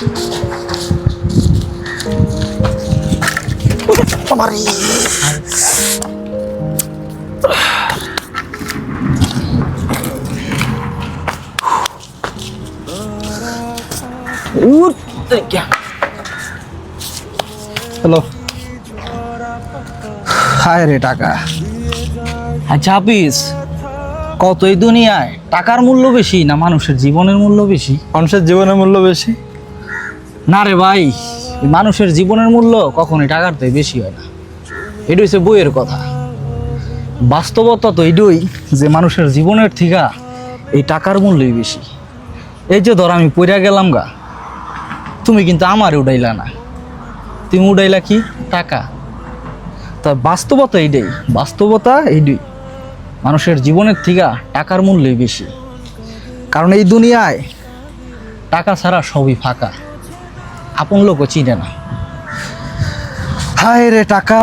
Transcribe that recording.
Hello হায় রে টাকা। আচ্ছা হাফিজ কত এই দুনিয়ায়? টাকার মূল্য বেশি না মানুষের জীবনের মূল্য বেশি? মানুষের জীবনের মূল্য বেশি? না রে ভাই মানুষের জীবনের মূল্য কখনোই টাকার থেকে বেশি হয় না। এটা হচ্ছে বইয়ের কথা। বাস্তবতা তো এইটাই যে মানুষের জীবনের থিকা এই টাকার মূল্যই বেশি। এই যে ধর আমি পইরা গেলাম গা, তুমি কিন্তু আমার উড়াইলা না। তুমি উড়াইলা কি? টাকা। তা বাস্তবতা এইটাই বাস্তবতা এইটাই মানুষের জীবনের থিকা টাকার মূল্যই বেশি। কারণ এই দুনিয়ায় টাকা ছাড়া সবই ফাঁকা। আপন লোকও চিনে না। হায় রে টাকা।